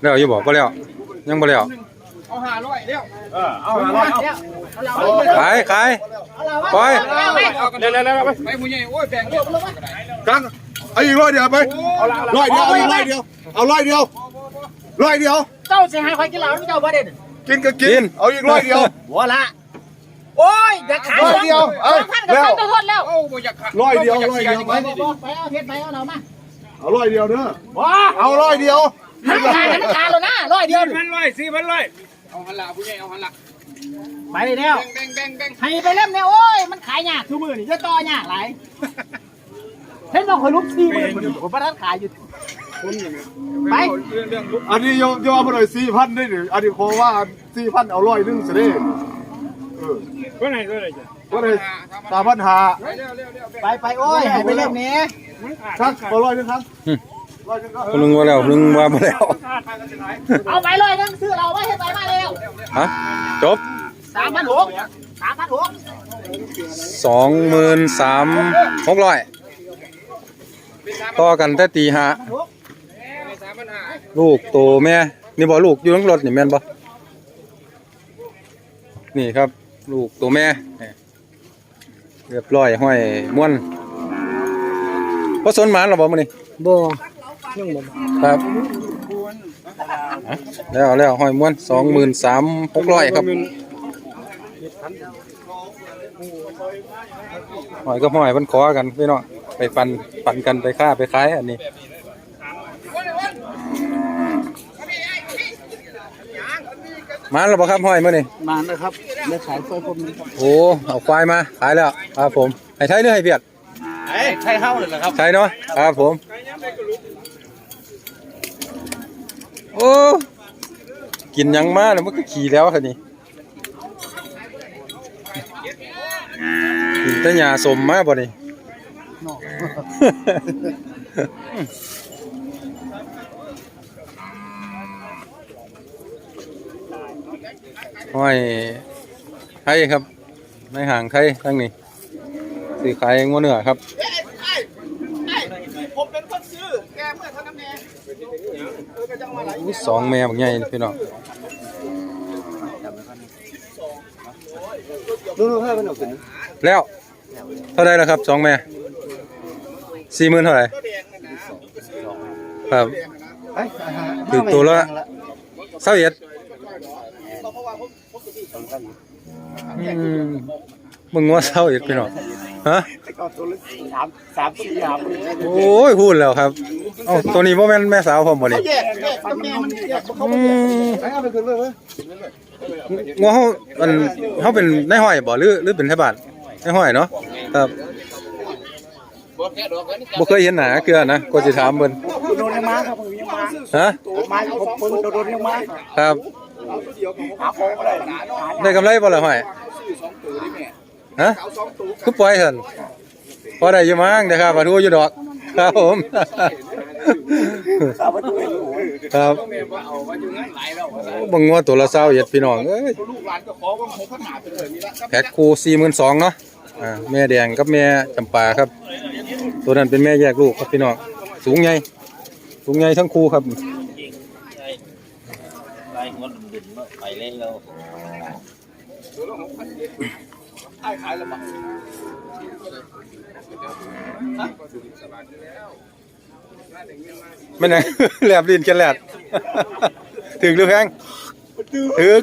แล้วอยู่บอกบ่แล้ว ยังบ่แล้วเอาหาร้อยเร็วเออเอาหาร้อยเอาขายขายปล่อยเร็วเร็วเร็วไปไปผู้ใหญ่โอ้ยแบ่งเร็วกลางเอาอีกร้อยเดียวไปร้อยเดียวเอาอีกร้อยเดียวเอาร้อยเดียวร้อยเดียวเจ้าเสียหายควายกินเหล้าเจ้าบ่ได้กินก็กินเอาอีกร้อยเดียวหัวละโอ้ยอย่าขายร้อยเดียวสเอาองพันกับแล้วพันตัวทนแล้วโอ้บ่อยากขาดร้อยเดียวร้อยเดียวไปไปเอาเพชรไปเอาเรามาเอาร้อยเดียวเด้อว้าเอาร้อยเดียว มันขาดกันมันขาดแล้วนะร้อยเดียวพันร้อยสี่พันร้อยเอาหันละผู้ใหญ่เอาหันละไปแล้วแบ่งแบ่งแบ่งให้ไปเล่มเนี่ยโอ้ยมันขายยากทุกมือนี่จะต่อยากหลายเห็นบอกคนลุกสี่หมื่นผมประทัดขายอยู่ไปเรื่องเรื่องลุกอันนี้ยอมยอมมาหน่อยสี่พันได้หรืออันนี้ขอว่าสี่พันเอาร้อยหนึงสิเด้เออเมื่อไหร่เมื่อไหร่จ้ะก็เลยสามพันหาไปเร็วเร็วเร็วไปไปโอ้ยให้ไปเล่มนี้มันขาดครับขอร้อยหนึงครับ ร้อยหนึงครับคนนึงว่าแล้วนึงว่าบ่แล้ว เอาไปเลยนั่งซื้อเราไว้ให้ไปมาเร็วฮะ จบสามพันหกสามพันหกสองหมื่นสามหกร้อยต่อกันแต่ตีห้าสามปัญหาลูกโตแม่ นี่บ่ลูกอยู่ทั้งรถนี่แม่นบ่นี่ครับ ลูกโตแม่นี่เรียบร้อยห้อยม้วนพอสนหมานหรอบ่มื้อนี้บ่ ครับอะแล้วแล้วห้อยม้วนสองหมื่นสามหกร้อยครับห้อยก็ห้อยมันขอกันพี่น้องไปปันปันกันไปค่าไปขายอันนี้มาแล้วบ่ครับห้อยมื้อนี้มานะครับเลือกขายกล้วยพวกนี้โอ้เอาควายมาขายแล้วครับผมให้ไทยหรือให้เวียดเอ้ใช่เท่าเลยเหรอครับไทยเนาะครับผม โอ้กินยังมาแล้วมันก็ขี่แล้วคันนี้กินแต่หญ้าสมมากบ่นี่ห้อยไข่ครับในห่างไข่ทั้งนี้สีขายงัวเนื้อครับ ผมเป็นคนซื้อแกเมื่อเท่านั้นแน่เออก็จังว่าไหลอู้สองแม่บางใหญ่นี่พี่น้องดูดูให้มันออกสิแล้ว เท่าไรแล้วครับสองแม่สี่หมื่นเท่าไหร่ครับถึงตัวละ เศร้าเอ็ดอืม มึงว่าเศร้าเอ็ดพี่น้องฮะสามสามสี่สามโอ้ยพูดแล้วครับเอ้าตัวนี้ว่าแม่นแม่สาวผมบ่นี่แยกแยกก็แม่มันแยกเขาอืมให้เอาไปคืนเลยเว้ยงัวเขามันเขาเป็นนายห้อยบ่หรือหรือเป็นไทบ้านนายห้อยเนาะครับบ่เคยเห็นหน้าเกลือนะก็สิถามเพิ่นโดนยังมาครับผมยังมาฮะมาผมผมโดนยังมาครับหาของอะไรได้กำไรบ่ล่ะห้อย ฮะคือปล่อยซั่นพอได้อยู่มั้งเด้อครับว่าทูอยู่ดอก ครับผม ครับบังงัวตัวละ20เอ็ดพี่น้องเอ้ยลูกหลานก็ขอว่าหกพันหาไปเลยนี่ละแพ็คคู42,000เนาะอ่าแม่แดงกับแม่จำปาครับ ตัวนั้นเป็นแม่แยกลูกครับพี่น้องสูงใหญ่สูงใหญ่ทั้งคู่ครับไปหัวดุนๆไปเลย เราขายขายแล้วมั้งไม่นแหลบลิ้นกันแหลดถึงหรือแพงถึก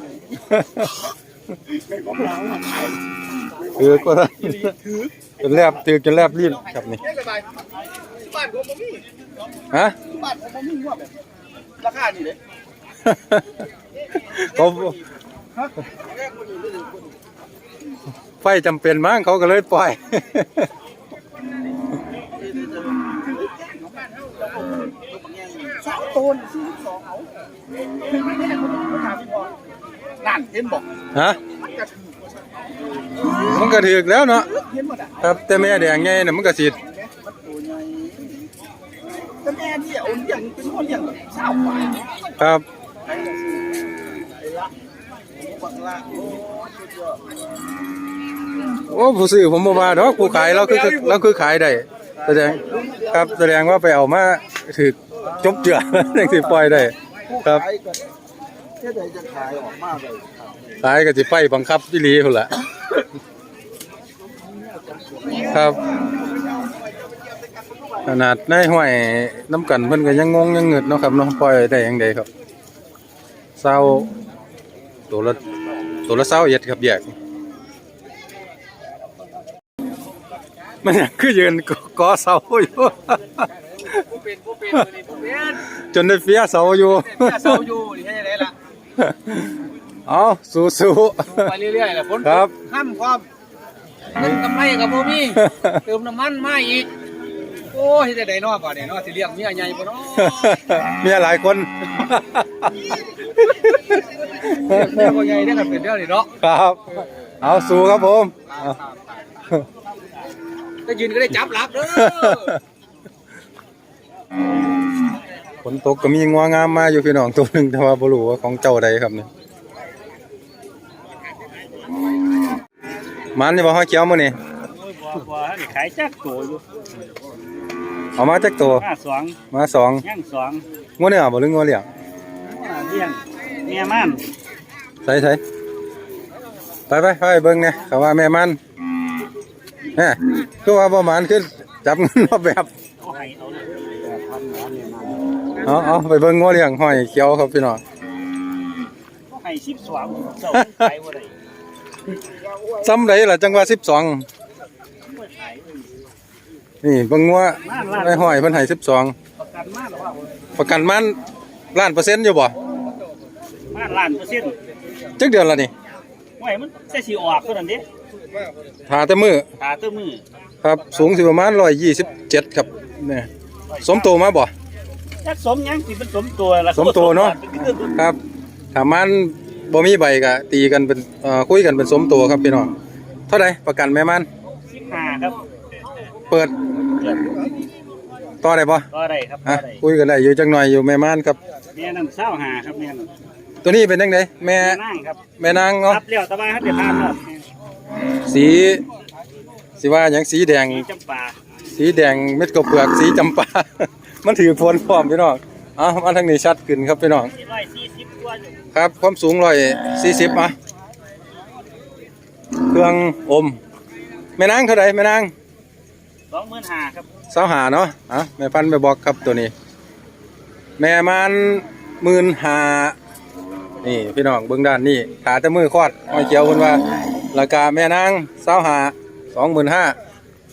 ถึกก็ได้จนแลบถึกจนแลบลิ้นครับนี่เจ๊สบายบ้านผมบ่มีฮะบ้านผมบ่มีว่าแบบราคานี่เลยเขาไฟจำเป็นมั้งเขาก็เลยปล่อย สองตัวสี่สองเอานั่นเห็นบอกฮะ มันกระถือมันก็ถึกแล้วเนาะเห็นหมดอะครับแต่แม่แดงไงน่ะมันก็สิแต่แม่ที่เอาเลี้ยงเป็นคนเลี้ยงเศร้าหวานครับบังละโอ้สุดยอด โอ้ผู้ซื้อผมบ่ว่าดอกผู้ขายเราคือเราคือขายได้แสดงครับแสดงว่าไปเอามาถึกจบเจือจังสิปล่อยได้ ครับขายก็แค่ไหนจะขายออกมาเลยขายก็สิไปบังคับอีหลีพุ่นล่ะครับ ขนาดในห้วยน้ำกันเพิ่นก็ยังงงยังเงิดเนาะครับเนาะปล่อยได้ยังไงครับเศร้าตัวละตัวละเศร้าเอ็ดครับแยก มันยังคือยืนกอเสาอยู่ ผู้เป็นผู้เป็นผู้เป็นผู้เป็นจนได้เฟียเสาอยู่เศร้าอยู่นี่ให้ได้ละเอาสู้สู้ไปเรื่อยๆแหละฝนครับ ห้ามความเงินกำไรกับบ่มีเติมน้ำมันมาอีก โอ้ยจะได้นอกก่อนเนี่ยเนาะสิเลี้ยงเมียใหญ่บ่เนาะมีหลายคนเมียบ่ใหญ่ได้อครับเป็นเรื่องนี้เนาะครับ เอาสู้ครับผมเอาก็ยืนก็ได้จับหลักเด้อฝนตกก็มีงัวงามมาอยู่พี่น้องตัวหนึ่งแต่ว่าบ่รู้ว่าของเจ้าใดครับเนี่ยมันนี่บ่ห้อยเขียวมื้อนี่บัวบัวนี่ขายจักโตอยู่เอามาจักตัวห้าสองมาสองย่างสองงัวเนื้อบ่หรืองัวเลี้ยงเลี้ยงเมียมันใส่ใส่ไปไปไปเบิ่งเนี่ยเขาว่าแม่มัน แหม่คือว่าบ่หมานคือจับเงินมาแบบเขาให้เอาเลยเอาเอาไปเบิ่งงัวเลี้ยงห้อยเขียวครับพี่น้องเขาให้สิบสองเจ้าขายบ่ได้ซ้ำใดล่ะจังว่า12บ่ขายนี่เบิ่งงัวในห้อยเพิ่นให้12ประกันมาหรือว่าประกันมันล้านเปอร์เซ็นต์อยู่บ่มาล้านเปอร์เซ็นต์จักเดือนละนี่ไว้มันจะสิออกเท่านั้นเด้ หาแต่มือตาตัวมือครับสูงสิประมาณ127ครับนี่สมโตมาบ่ จักสมหยังสิเป็นสมตัวละสมตัวเนาะ ครับถ้ามันบ่มีใบก็ตีกันเป็นเอ่อคุยกันเป็นสมโตครับพี่น้องเท่าใดประกันแม่มันสิบห้าครับเปิดเกิดต่อได้บ่ก็ได้ครับก็อะได้คุยกันได้อยู่จักหน่อยอยู่แม่มันครับ แม่นั่นเศร้าหาครับแม่นั่นตัวนี้เป็นจังไดแม่แม่นั่งครับแม่นางเนาะรับเลี้ยวตะบ้านเขาเดี๋ยวทานครับ สีสิว่าหยังสีแดงมีจำปาสีแดงเม็ดกระเปลือกสีจำปา มันถือพลพร้อมพี่น้องเอ้ามาทางนี้ชัดขึ้นครับพี่น้องร้อยสี่สิบกว่าอยู่ครับ ความสูงร้อยสี่สิบอะเครื่องอมแม่นางเท่าไหร่แม่นางสองหมื่นห้าครับสาวหาเนาะอะแม่พันธุ์ไปบอกครับตัวนี้ แม่มันหมื่นหานี่พี่น้องเบื้องด้านนี่ขาแต่มือคอดห้อยเขียวคนว่า ราคาแม่นางสาวหาสองหมื่นห้า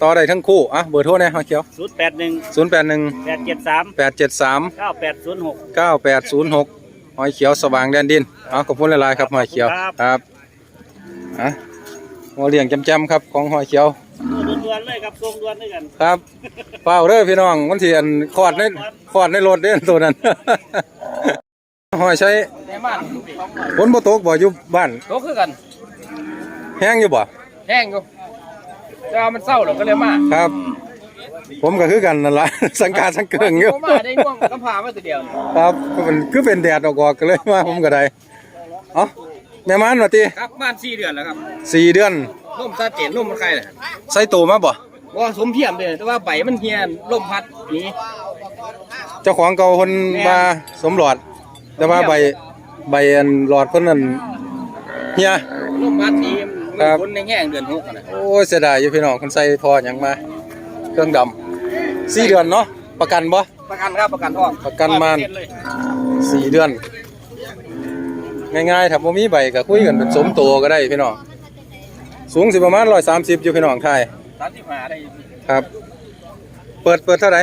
ต่อได้ทั้งคู่อะเบอร์โทรเนี่ยห้อยเขียวศูนย์แปดหนึ่งศูนย์แปดหนึ่งแปดเจ็ดสามแปดเจ็ดสามเก้าแปดศูนย์หกเก้าแปดศูนย์หกหอยเขียวสว่างแดนดินเอาขอบคุณหลายๆครับหอยเขียวครับครับอะหัวเลี้ยงจำๆครับของหอยเขียวดวนๆเลยครับทรงดวนด้วยกันครับเฝ้าเด้อพี่น้องมันเทียนคอดในคอดในรถเด้อตัวนั้นหอยใช้แต่มันฝนบ่ตกบ่อยู่บ้านโตคือกัน แห้งอยู่บ่แห้งอยู่แต่ว่ามันเศร้าแล้วก็เลยมาครับ ผมก็คือกันนั่นล่ะสังกาสังเกิงอยู่ ผมมาได้ง่วงกำพร้ามาตัวเดียวนี่ครับก็มันคือเป็นแดดออกๆก็เลยมาผมก็ได้เอ้าแม่มันว่าติครับบ้านสี่เดือนแล้วครับสี่เดือนล่มซาเจนล่มมันใครเลยใส่โตมาบ่ว่าสมเพียมเลยแต่ว่าใบมันเฮียนล่มพัดหนี่เจ้าของเก่าคนมาสมหลอด แต่ว่าใบใบอันหลอดเพิ่นนั่นเฮียล่มพัดหนี้ ครับคนในแง่งเดือนหกอะนะโอ้ยเสียดายอยู่พี่น้องคนใส่พอหยังมา เครื่องดำสี่เดือนเนาะประกันบ่ ประกันครับประกันทองประกันมาน100%เลยสี่เดือน ง่ายๆถ้าบ่มีใบก็คุยกันเป็นสมโตก็ได้พี่น้องสูงสิประมาณ130อยู่พี่น้องไทยสามสิบห้าได้ครับ เปิดเปิดเท่าไหร่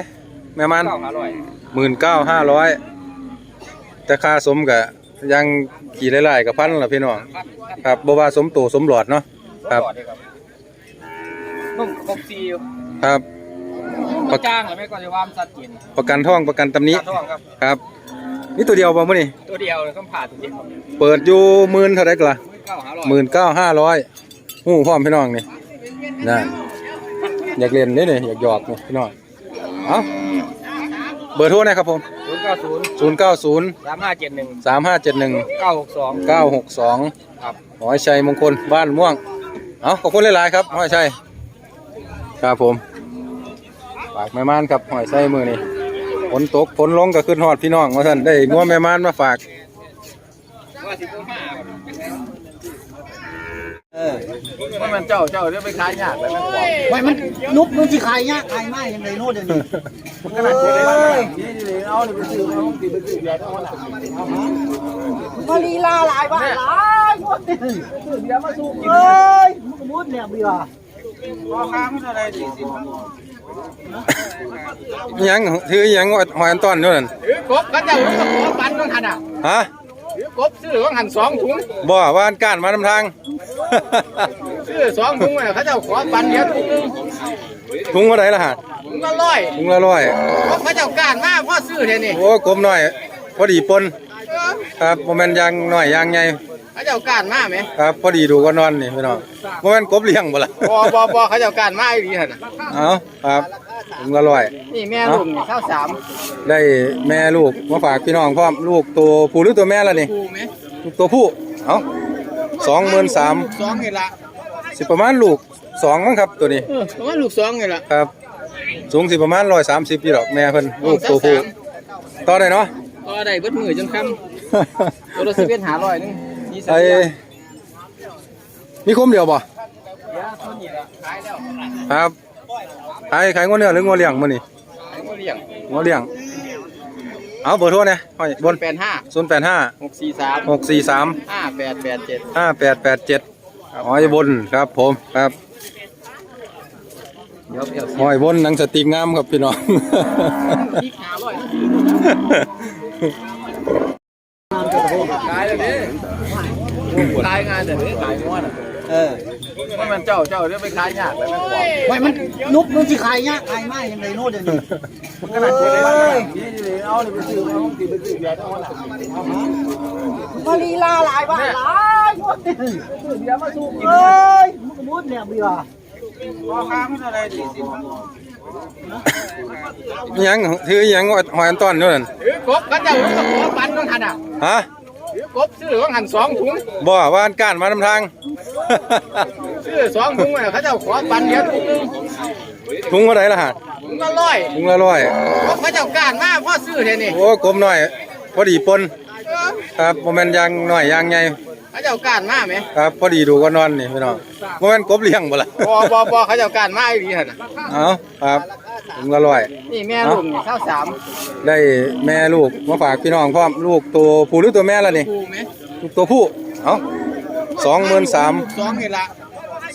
แม่มัน เก้าห้าร้อยหมื่นเก้าห้าร้อยแต่ค่าสมก็ ยังขี่ไล่ๆกับพันละพี่น้องพันครับบ่ว่าสมโตสมหลอดเนาะครับนุ่มครบซีอยู่ครับก็จ้างหรือไม่ก็จะว่ามันสัดเจนประกันท่องประกันตำหนี้ประกันทองครับครับ นี่ตัวเดียวบ่มื้อนี่ตัวเดียวเลยก็ผ่าตัวเดียวเปิดอยู่หมื่นเท่าไหร่กล่ะเก้าห้าร้อยหมื่นเก้าห้าร้อยหู้พร้อมพี่น้องนี่นะอยากเรียนนี่นี่อยากหยอกนี่พี่น้องเอ้าเบอร์โทรนะครับผมศูนย์เก้าศูนย์ศูนย์เก้าศูนย์สามห้าเจ็ดหนึ่งสามห้าเจ็ดหนึ่งเก้าหกสองเก้าหกสองครับหอยชัยมงคลบ้านม่วงเอาขอบคุณหลายๆครับหอยชัยครับผมฝากแม่ม่านครับหอยชัยมือนี่ฝนตกฝนลงก็ขึ้นฮอดพี่น้องว่าซั่นได้งัวแม่ม่านมาฝาก ว่าสิบห้าเออว่า มันเจ้าเจ้าเดี๋ยวไปขายยากแล้วนะไว้มันนุบมันสิขายยากขายมากยังไงโน่นเดี๋ยวนี้ขนาดเจ๊นี่นี่เอาเลยไปซื้อเอาติดไปซื้อเบียร์เอาละมาลีลาหลายบ้านหลายคนเบียร์มาสูบเอ้ยมันก็มุดเนี่ยเบียร์พอค้ามันอะไรดีสิอิหยังถืออิหยังหอยอันต้อนอยู่นั่นถือกบก็จะถือกบปันต้องหันอะฮะถือกบซื้อต้องหันสองถุงบ่ว่าอันก้านมานำทาง ซื้อสองถุงเนี่ยเขาจะขอปันเดียวถุงนึงถุงเท่าไหร่ล่ะฮะถุงละร้อยถุงละร้อยเขาจะการมากพ่อซื้อเท่นี่โอ้กลมหน่อย พอดีปนครับบ่แม่นยางหน่อยยางใหญ่เขาจะการมากไหมครับพอดีดูก็นอนนี่พี่น้องบ่แม่นกบเลี้ยงบ่ล่ะบอบอบอเขาจะการมากอีกทีน่ะเอาครับถุงละร้อย นี่แม่ลุงนี่ข้าวสามได้แม่ลูกมาฝากพี่น้องพร้อมลูกตัวผู้หรือตัวแม่ล่ะนี่กูไหมลูกตัวผู้เอ้า สองหมื่นสามสองนี่ละสิประมาณลูกสองมั้งครับตัวนี้เออประมาณลูกสองนี่ละครับ สูงสิประมาณร้อยสามสิบพี่ดอกแม่เพิ่นลูกตัวผู้ต่อได้เนาะก็ได้เบิดมือจนคำตัวละสิบเอ็ดหาร้อยนึงนี่สัญไอ้ญามีคมเดียวบ่เดี๋ยวเท่านี้ละขายแล้วครับขายขายงัวเนื้อหรืองัวเลี้ยงมื้อนี้ขายหมดเลี้ยงงัวเลี้ยง เอาเบอร์โทรเนี่ยห้อยบนแปดห้าศูนย์แปดห้าหกสี่สามหกสี่สามห้าแปดแปดเจ็ดห้าแปดแปดเจ็ดห้อยบนครับผมครับเดี๋ยวเดี๋ยวห้อยบนหนังสติกงามครับพี่น้องที่หาร้อยขายเลยดิขายงานเดี๋ยวนี้ขายม้วนอะ เออว่ามันเจ้าเจ้าเดี๋ยวไปขายยากแล้วนะไว้มันนุบมันสิขายยากขายมากยังไงโน่นเดี๋ยวนี้ขนาดเจ๊นี่นี่เอาเลยไปซื้อเอาติดไปซื้อเบียร์เอาละมาลีลาหลายบ้านหลายคนเบียร์มาสูบเอ้ยมันก็มุดเนี่ยเบียร์พอค้ามันอะไรดีสิอิหยังถืออิหยังหอยอันต้อนอยู่นั่นถือกบก็จะถือกบปันต้องหันอะฮะถือ กบซื้อต้องหันสองถุงบ่ว่าอันก้านมานำทาง ซื้อสองถุงเนี่ยเขาจะขอปันเดียวถุงนึงถุงเท่าไหร่ล่ะฮะถุงละร้อยถุงละร้อยเขาจะการมากพ่อซื้อเท่นี่โอ้กลมหน่อย พอดีปนครับบ่แม่นยางหน่อยยางใหญ่เขาจะการมากไหมครับพอดีดูก็นอนนี่พี่น้องบ่แม่นกบเลี้ยงบ่ล่ะบอบอบอเขาจะการมากอีกทีน่ะเอาครับ ถุงละร้อย นี่แม่ลุงนี่ข้าวสามได้แม่ลูกมาฝากพี่น้องพร้อมลูกตัวผู้หรือตัวแม่ล่ะนี่กูไหมลูกตัวผู้เอ้าสองหมื่นสามสองนี่ละ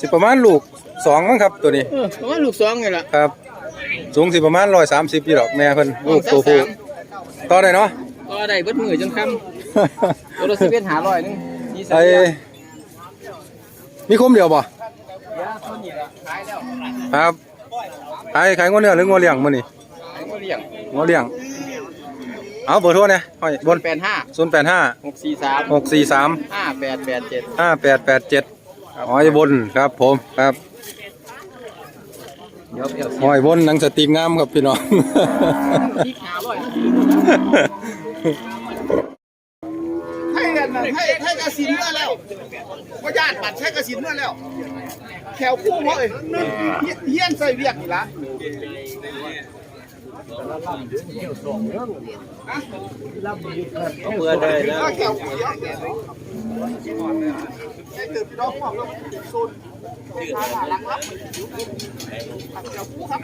สิประมาณลูกสองมั้งครับตัวนี้เออประมาณลูกสองนี่ละครับ สูงสิประมาณร้อยสามสิบพี่ดอกแม่เพิ่นลูกตัวผู้ต่อได้เนาะ ก็ได้เบิดมือจนคำตัวละสิบเอ็ดหาร้อยนึงนี่สัญไอ้ญามีคมเดียวบ่เดี๋ยวเท่านี้ละขายแล้วครับ ขายขายงัวเนื้อหรืองัวเลี้ยงมื้อนี้ขายหมดเลี้ยงงัวเลี้ยง เอาเบอร์โทรเนี่ยห้อยบนแปดห้าศูนย์แปดห้าหกสี่สามหกสี่สามห้าแปดแปดเจ็ดห้าแปดแปดเจ็ดห้อยบนครับผมครับเดี๋ยวเดี๋ยวห้อยบนหนังสติกงามครับพี่น้อง ที่หาร้อย ให้กันนะให้ให้กระสินเมื่อแล้วว่าญาติบัตรใช้กระสินเมื่อแล้วแถวคู่เพราะเอ้ยเฮี้ยนใส่เรียกนี่ละ เบื่อได้แล้วก็แถวคู่เดียวให้ตื่นพี่น้แล้วโซนหลังรับแถวคู่ครับ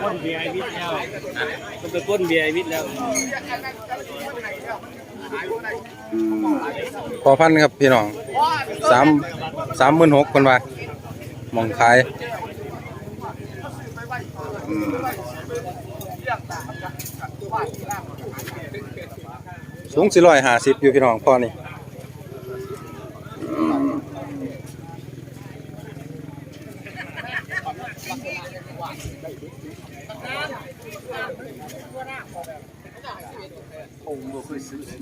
ก้นเบียร์ไอวิทแล้วมันเป็นก้นเบียร์ไอวิทแล้วพอพันครับพี่น้องสามสามหมื่นหกคนว่า มองขาย สูงสี่ร้อยห้าสิบอยู่พี่น้องพ่อนี่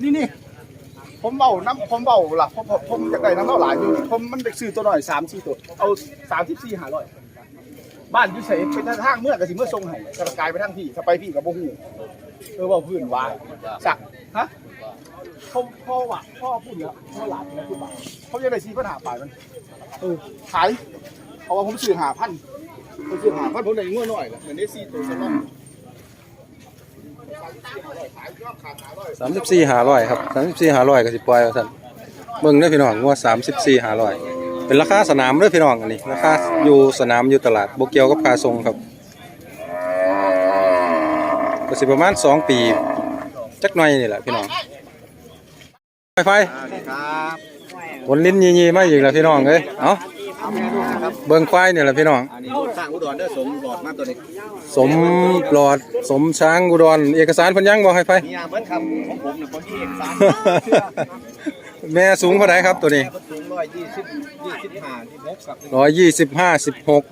นี่นี่ผมเบาน้ำผมเบาล่ะผมผมผมอยากได้น้ำเล่าหลายอยู่ผมมันไปซื้อตัวหน่อยสามสี่ตัวเอาสามสิบสี่หาร้อยบ้านยู่ใส่เป็นทางเมื่อกับสิเมื่อทรงไห้กระกายไปทางพี่ถ้าไปพี่กับโบหู เออเว่าพื้นว่าสักฮะพ่อพ่อว่ะพ่อพูดแล้วพ่อหลานนะพูดว่าเขาจะได้ซีปัญหาปลายมันเออขายเพราะว่าผมซื้อหาพันผมซื้อหาพันผมได้งัวหน่อยละเดี๋ยวนี้สี่ตัวสำรองสามสิบสี่ห้าร้อยครับสามสิบสี่ห้าร้อยก็สิปล่อยว่าสั่นเบิ่งเด้อพี่น้องว่าสามสิบสี่ห้าร้อยเป็นราคาสนามเด้อพี่น้องอันนี้ราคาอยู่สนามอยู่ตลาดโบเกียวกับคาทรงครับ ก็สิประมาณสองปี จักหน่อยนี่แหละพี่น้องไฟไฟครับวนลิ้นยีๆมาอีกแล้วพี่น้องเอ้ยเอ้าเอาแม่ลูกนะครับเบิ่งควายนี่แหละพี่น้องอันนี้สร้างอุดรเด้อสมหลอดมาตัวนี้สมหลอดสมช้างอุดรเอกสารเพันยังบ่ให้ไฟมียาเบิดคำของผมเนี่ยผมมีเอกสารแม่สูงเท่าไหร่ครับตัวนี้แม่ประตูร้อยยี่สิบยี่สิบห้าที่หกครับร้อยยี่สิบห้าสิบหก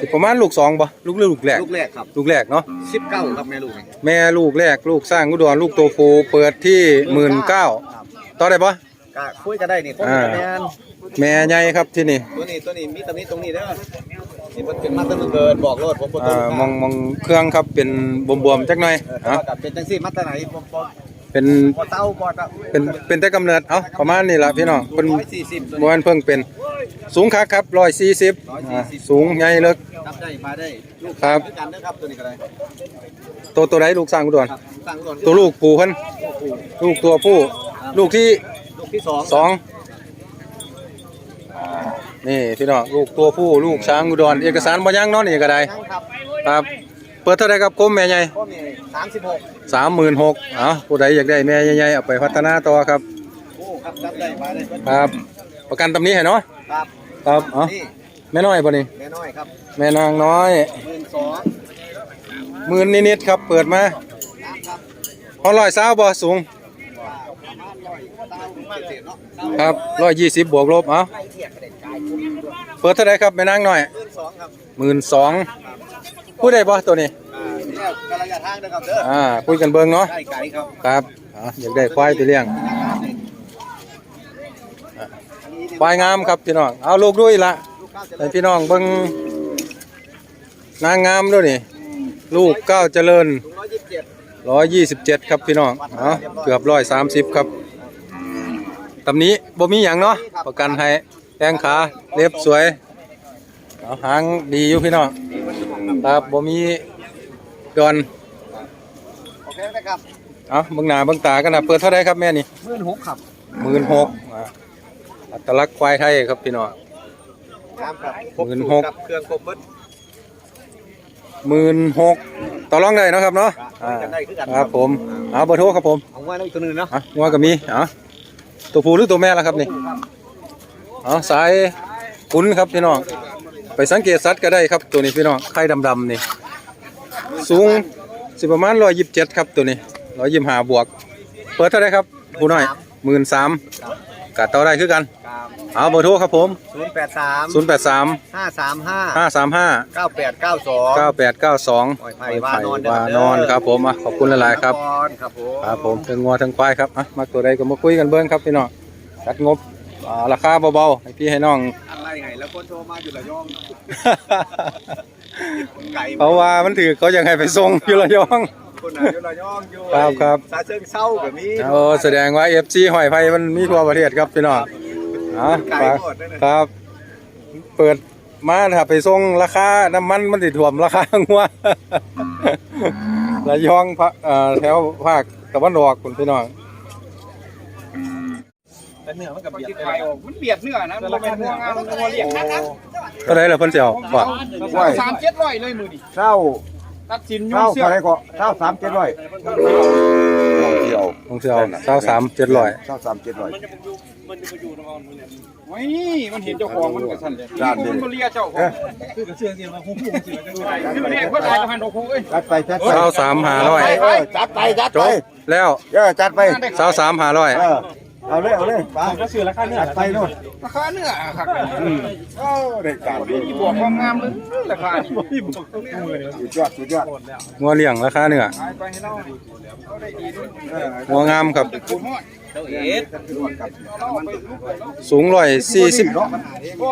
สิประมาณลูกสองบ่ลูกหรือลูกแรก ลูกแรกครับลูกแรกเนาะสิบเก้าครับแม่ลูกนี่แม่ลูกแรกลูกสร้างอุดรลูกโตฟูเปิดที่หมื่นเก้าต่อได้ปะ ก็คุยกันได้นี่ผมอ่า แม่นแม่ใหญ่ครับที่นี่ตัวนี้ตัวนี้มีตรงนี้ตรงนี้เด้อนี่มันเป็นมาตรเกิดบอกโลดผมบ่ต้อ่ามองมองเครื่องครับเป็นบวมๆจักหน่อยเออแต่เอ้าว่ากับเป็นจังซี่มาตรไหนผมบ่ เป็นบ่เต้าบ่ตะเป็นเป็นแต่กำเนิดเอ้าประมาณนี้ล่ะพี่น้องเป็นร้อยสี่สิบตัวบ่นี้แม่นเพิ่งเป็น สูงคักครับร้อยสี่สิบ140 สูงใหญ่เลิกจับได้มาได้ลูกครับ ด้วยกันเด้อครับตัวนี้ก็ได้ตัวตัวไหนลูกสร้างอุดรครับสร้างอุดรตัวลูกปู่เพิ่นลูกตัวผู้ ลูกที่ ลูกที่สองสองนี่พี่น้องลูกตัวผู้ลูกช้างอุดรเอกสารบ่ยังเนาะนี่ก็ได้ยังครับครับ เปิดเท่าไหรครับกรมแม่ใหญ่ก็มีสามสิบหกสามหมื่นหกเอ้าผู้ใดอยากได้แม่ใหญ่ๆเอาไปพัฒนาต่อครับ โอ้ครับจับได้มาได้เพิ่นครับ ประกันตำนี้ให้เนาะครับครับเอ้านี่แม่น้อยบ่นี่แม่น้อยครับแม่นางน้อยหมื่นสองหมื่นนิดๆครับ เปิดมาน้ำครับพอร้อยสาวบ่สูงประมาณร้อยเต้าถึงมาเศษเนาะครับร้อยยี่สิบบวกลบเอ้าไล่เทียบกระเด็นกายคุณด้วยเปิดเท่าไหรครับแม่นางน้อยหมื่นสองครับหมื่นสอง ผู้ใดบ่ตัวนี้อ่าเนี่ยกระยะทางนะครับเด้ออ่าคุยกันเบิ่งเนาะใกล้ไก่ครับครับอะอยากได้ควายไปเลี้ยงควายงามครับพี่น้องเอาลูกด้วยละลูกเก้าจะให้พี่น้องเบิ่งนางงามด้วยนี่ลูกเก้าวเจริญร้อยยี่สิบเจ็ดร้อยยี่สิบเจ็ดครับพี่น้องเอาเกือบร้อยสามสิบครับตำนี้บ่มีหยังเนาะประกันให้แข้งขาเรียบสวยเอาหางดีอยู่พี่น้อง ครับบ่มีดอนโอเคนะครับเอาเบิ่งหน้าเบิ่งตากันนะเปิดเท่าไรครับแม่นี่หมื่นหกครับหมื่นหกอัตลักษณ์ควายไทยครับพี่น้องครับครับหมื่นหกครับเครื่องครบเบิดหมื่นหกต่อรองได้เนาะครับเนาะคุยกันได้คือกันครับผมเอาเบอร์โทรครับผมเอาไว้แล้วอีกตัวหนึงเนาะอะงัวก็มีอะตัวผู้หรือตัวแม่ล่ะครับนี่เอาสายขุนครับพี่น้อง ไปสังเกตสัตว์ก็ได้ครับตัวนี้พี่น้องไข่ดำๆนี่ สูงสิประมาณร้อยยี่สิบเจ็ดครับตัวนี้ร้อยยี่สิบห้าบวก เปิดเท่าไหรครับผู้น้อยหมื่นสามกัดต่อได้คือกันครับเอาเบอร์โทรครับผมศูนย์แปดสามศูนย์แปดสามห้าสามห้าห้าสามห้าเก้าแปดเก้าสองเก้าแปดเก้าสองปล่อยไผ่วานอนเด้อวานอนครับผมอะขอบคุณหลายๆครับครับผมครับผมทั้งงัวทั้งควายครับอะมาตัวใดก็มาคุยกันเบิ้งครับพี่น้องจัดงบอ่าราคาเบาๆให้พี่ให้น้องอะ ไรไง แล้วคนโทรมาอยู่ระยองไก่เพราะว่ามันถือเขายังให้ไปส่งอยู่ระยอง คนไหนอยู่ระยองอยู่ครับครับสาเชิงเศร้าแบบนี้โอ้แสดงว่า FC หอยไฟมันมีทั่วประเทศครับพี่น้องอะไก่ฝากหมดนั่นน่ะครับ เปิดมาถ้าไปส่งราคา น้ำมันมันติดถ่วมราคางัวระยองพะเอ่อแถวภาคตะวันออกคุณพี่น้อง แต่เนื้อมันกับเบียดไข่ออกมันเบียดเนื้อนะมันเป็นเนื้องามมันงัวเลี้ยงนะครับเท่าไหรล่ะเพิ่นสิเอาว่าสามเจ็ดร้อยเลยมือดิเท่าตัดสินยุ่เท่างเสื้ออะไรก็เท่าสามเจ็ดร้อยเที่ยวต้องสิเอาเท่าสามเจ็ดร้อยเท่าสามเจ็ดร้อยไว้มันเห็นเจ้าของมันก็สั่นเลยด้านนี้มันก็เลียเจ้าของคือเสื้อเสียมาฮู้ฮู้เสียคือเรียกว่าตายกับพันโอ้โหเอ้ยจัดไปจัดไปเท่าสามหาร้อยเออจัดไปจัดจไปบแล้วเออจัดไปเท่าสามหาร้อย เออเอาเลยเอาเลยไปก็ซื้อราคาเนื้อจัดไปโน่นราคาเนื้อครับโอ้ได้การดีมีบวกความงามเลยราคานี่มีบวกตรงนี้มือเลยสุดยอดสุดยอดงัวเลี้ยงราคาเนื้อไปไปให้เราเราได้ดีด้วยเอองัวงามครับคุณหมดเจ้าเอ็ดเราไปลูกเลยเนาะสูงร้อยสี่สิบบ่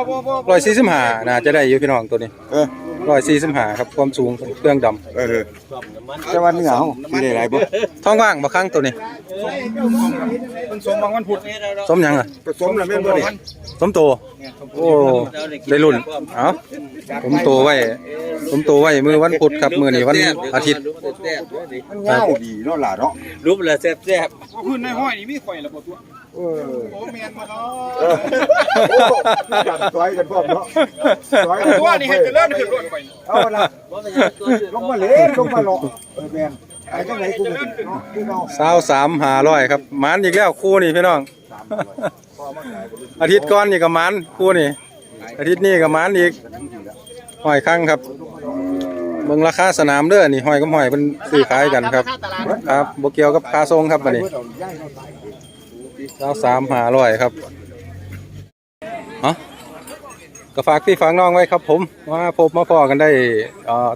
บ่บ่ร้อยสี่สิบห้าน่าจะได้อยู่พี่น้องตัวนี้เออ ร้อยสี่สิบห้าครับความสูงเครื่องดเออแต่ว่าเนื้อเฮาสิได้หลายบ่ำท้องว่างบ่ครั้งตัวนี้มันสมบางวันพุธสมหยังอะผสมแล้วแม่นบ่นี่สมโตโอ้ได้รุ่นเอาผมโตไว้ผมโตไว้มือวันพุธครับมือนี้วันอาทิตย์มันยาวดีเนาะล่ะเนาะรูปละแซ่บก็คือในห้อยนี่มีข่อยละบ่ตัว เออโอ้แมนมาเนาะจับซอยกันพร้อมเนาะซอยกันพตัวอมนี่ให้เจริญขึ้นรถไปเอาละลงมาเลยลงมาหลอกเออแมนไอ้จังไหนกูก็เนาะคือเนาะสาวสามหาร้อยครับมันอีกแล้วคู่นี่พี่น้อง อาทิตย์ก่อนนี่ก็หมันคู่นี่ อาทิตย์นี้ก็หมันอีกหอยครั้งครับเบิ่งราคาสนามเด้อนี่หอยกับหอยเป็นซื้อขายกันครับ ครับโบเกียวกับคาส่งครับบัดนี้ สาสามหาร้อยครับเอ๋ก็ฝากพี่ฝากน้องไว้ครับ ผมมาพบมาพอกันได้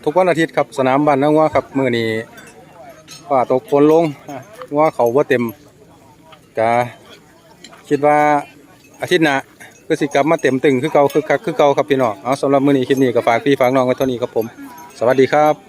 ทุกวันอาทิตย์ครับสนามบ้านนางัวครับมื้อนี้ฟ้าตกฝนลงงัวเขาว่าเต็มกะคิดว่าอาทิตย์หน้าคือสิกลับมาเต็มตึงคือเก่าคือคักคือเก่าครับพี่น้องเอาสำหรับมื้อนี้คลิปนี้ก็ฝากพี่ฝากน้องไว้เท่านี้ครับผม สวัสดีครับ